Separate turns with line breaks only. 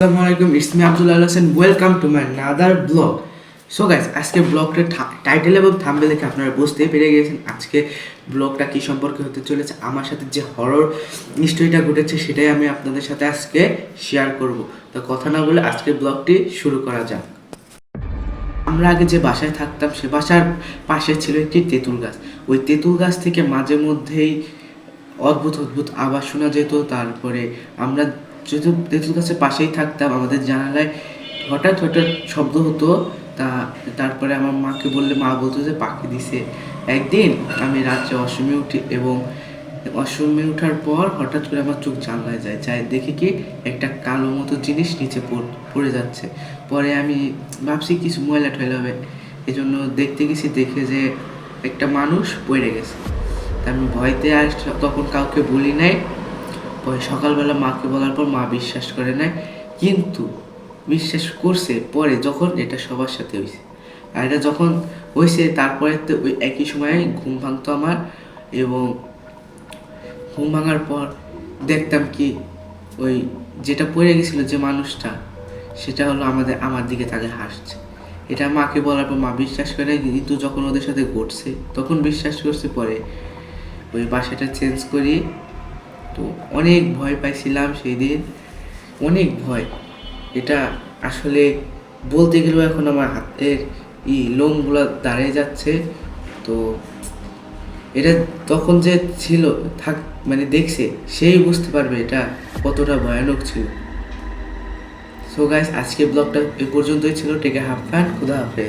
আসসালামু আলাইকুম it's me Abdul Hossain. Welcome to my another blog so guys আজকে ব্লগটা টাইটেল এবং থাম্বেল দেখে আপনারা বুঝতেই পেরে গিয়েছেন আজকে ব্লগটা কি সম্পর্কে হতে চলেছে, আমার সাথে যে হরর স্টোরিটা ঘটেছে সেটাই আমি আপনাদের সাথে আজকে শেয়ার করব। তো কথা না বলে আজকে ব্লগটি শুরু করা যাক। আমরা আগে যে বাসায় থাকতাম, সে বাসার পাশে ছিল একটি তেঁতুল গাছ। ওই তেঁতুল গাছ থেকে মাঝে মধ্যেই অদ্ভুত অদ্ভুত আওয়াজ শোনা যেত। তারপরে আমরা যেহেতু তেঁতুল গাছের পাশেই থাকতাম, আমাদের জানালায় হঠাৎ হঠাৎ শব্দ হতো। তা তারপরে আমার মাকে বললে, মা বলতো যে, পাখি দিছে। একদিন আমি রাত্রে অসমে উঠি এবং অসমে ওঠার পর হঠাৎ করে আমার চোখ জানলায় যায়। যাই দেখি কি একটা কালো মতো জিনিস নিচে পড়- পড়ে যাচ্ছে। পরে আমি ভাবছি কিছু ময়লা টয়লা হবে এই জন্য দেখতে গেছি, দেখে যে একটা মানুষ পড়ে গেছে। তা আমি ভয়তে আর তখন কাউকে বলি নাই। পরে সকালবেলা মাকে বলার পর মা বিশ্বাস করে নাই, কিন্তু বিশ্বাস করছে পরে যখন এটা সবার সাথে হয়েছে আর এটা যখন হয়েছে তারপরে তো ওই একই সময়ে ঘুম ভাঙতো আমার এবং ঘুম ভাঙার পর দেখতাম কি ওই যেটা পড়ে গেছিল যে মানুষটা, সেটা হলো আমাদের, আমার দিকে তাকে হাসছে। এটা মাকে বলার পর মা বিশ্বাস করে কিন্তু যখন ওদের সাথে ঘটছে, তখন বিশ্বাস করছে পরে। ওই বাসাটা চেঞ্জ করি তো অনেক ভয় পাইছিলাম সেই দিন অনেক ভয়। এটা আসলে বলতে গেলেও এখন আমার হাতের ই লোমগুলো দাঁড়িয়ে যাচ্ছে। তো এটা তখন যে ছিল, থাক মানে দেখছে, সেই বুঝতে পারবে এটা কতটা ভয়ানক ছিল। সো গাইস আজকে ব্লগটা এ পর্যন্তই ছিল। টেকে হাফ ফ্যান খুদা হাফেজ।